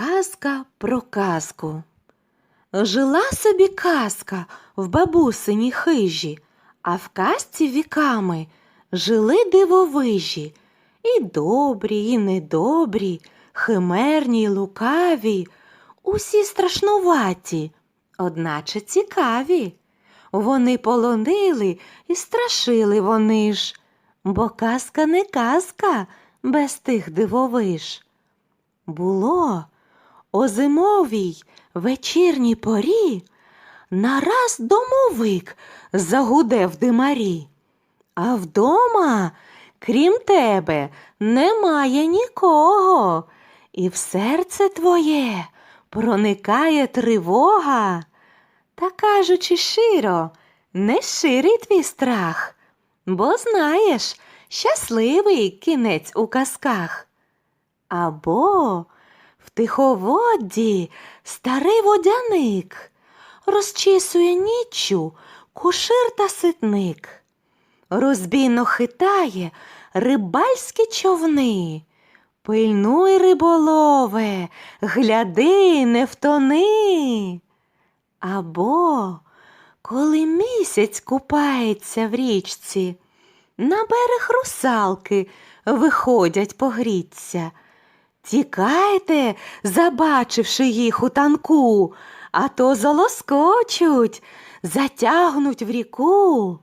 Казка про казку. Жила собі казка в бабусиній хижі, а в казці віками жили дивовижі. І добрі, і недобрі, химерні й лукаві, усі страшнуваті, одначе цікаві. Вони полонили і страшили вони ж, бо казка не казка без тих дивовиж. Було о зимовій вечірній порі нараз домовик загуде в димарі, а вдома, крім тебе, немає нікого, і в серце твоє проникає тривога. Та кажучи широ, не ширий твій страх, бо знаєш, щасливий кінець у казках. Або в тиховодді старий водяник розчісує ніччю кушир та ситник, розбійно хитає рибальські човни. Пильнуй, риболове, гляди, не втони. Або коли місяць купається в річці, на берег русалки виходять погріться. Тікайте, забачивши їх у танку, а то золоскочуть, затягнуть в ріку.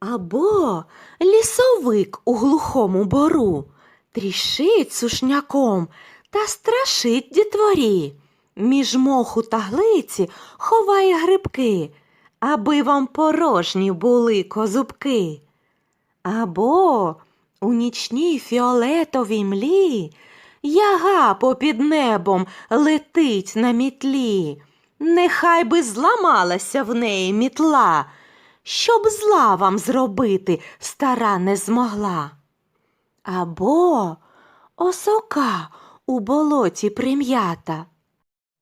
Або лісовик у глухому бору трішить сушняком та страшить дітворі. Між моху та глиці ховає грибки, аби вам порожні були козубки. Або у нічній фіолетовій млі яга попід небом летить на мітлі. Нехай би зламалася в неї мітла, щоб зла вам зробити стара не змогла. Або осока у болоті прим'ята.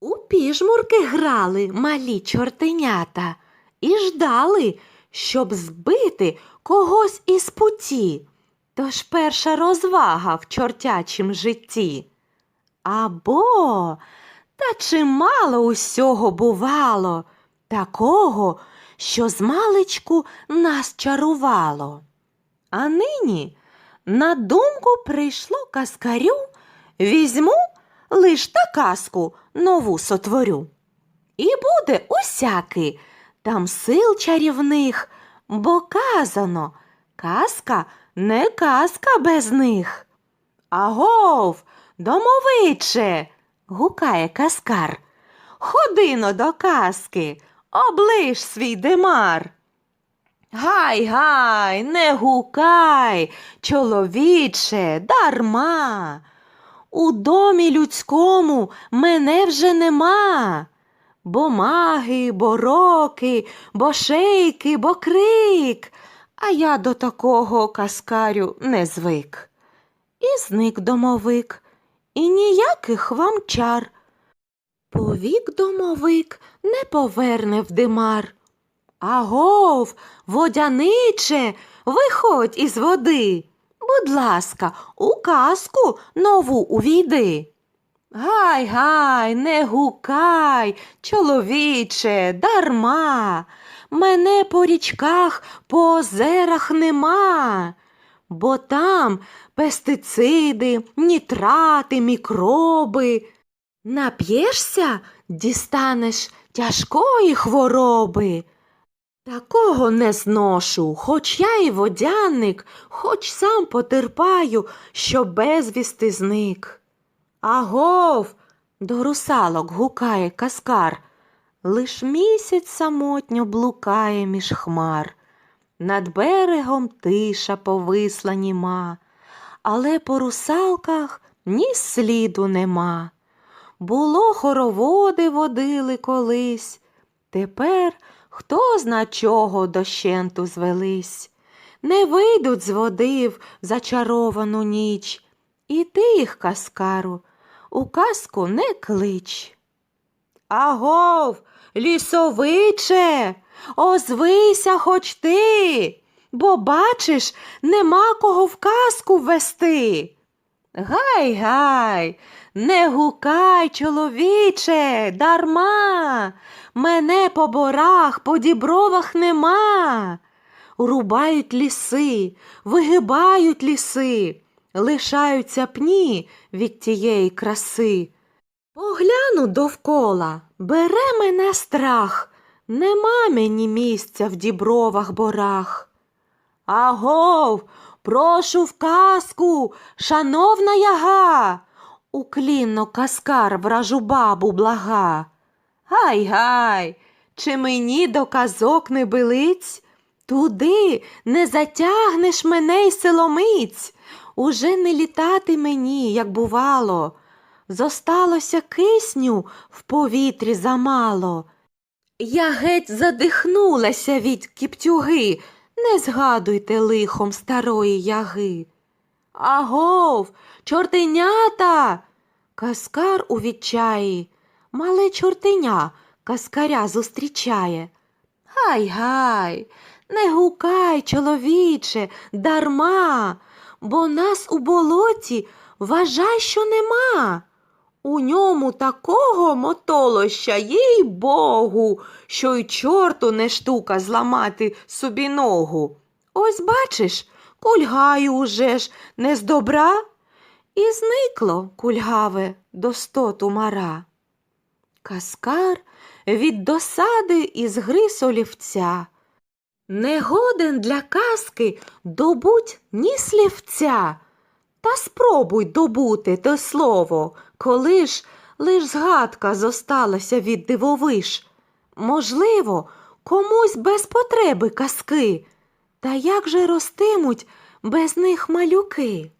У піжмурки грали малі чортенята і ждали, щоб збити когось із путі. Тож перша розвага в чортячім житті. Або та чимало усього бувало, такого, що змалечку нас чарувало. А нині на думку прийшло каскарю, візьму лиш та казку нову сотворю. І буде усякий там сил чарівних, бо казано, казка не казка без них. Агов, домовиче, гукає каскар. Ходино до казки, оближ свій димар. Гай, гай, не гукай, чоловіче, дарма. У домі людському мене вже нема. Бо маги, бо роки, бо шейки, бо крик, а я до такого каскарю не звик. І зник домовик, і ніяких вам чар. Повік домовик не поверне в димар. Агов, водяниче, виходь із води. Будь ласка, у казку нову увійди. Гай, гай, не гукай, чоловіче, дарма. Мене по річках, по озерах нема, бо там пестициди, нітрати, мікроби. Нап'єшся, дістанеш тяжкої хвороби. Такого не зношу, хоч я і водяник, хоч сам потерпаю, що безвісти зник. Агов, до русалок гукає каскар, лиш місяць самотньо блукає між хмар. Над берегом тиша повисла німа, але по русалках ні сліду нема. Було хороводи водили колись, тепер хто зна чого дощенту звелись. Не вийдуть з води в зачаровану ніч, і ти їх, каскару, у казку не клич. Агов, лісовиче, озвися хоч ти, бо бачиш, нема кого в казку ввести. Гай, гай, не гукай, чоловіче, дарма, мене по борах, по дібровах нема. Рубають ліси, вигибають ліси, лишаються пні від тієї краси. Погляну довкола, бере мене страх, нема мені місця в дібровах борах. Агов, прошу в казку, шановна яга, уклінно каскар вражу бабу блага. Гай гай, чи мені до казок не билиць? Туди не затягнеш мене й силомиць, уже не літати мені, як бувало. Зосталося кисню в повітрі замало. Я геть задихнулася від кіптюги, не згадуйте лихом старої яги. Агов, чортенята. Каскар у відчаї, мале чортеня каскаря зустрічає. Гай гай, не гукай, чоловіче, дарма, бо нас у болоті вважай, що нема. У ньому такого мотолоща, їй богу, що й чорту не штука зламати собі ногу. Ось бачиш, кульгаю уже ж не з добра. І зникло кульгаве до стоту мара. Каскар від досади із гри солівця. Не годен для казки добуть ні слівця. Та спробуй добути те слово, коли ж лиш згадка зосталася від дивовиш. Можливо, комусь без потреби казки. Та як же ростимуть без них малюки?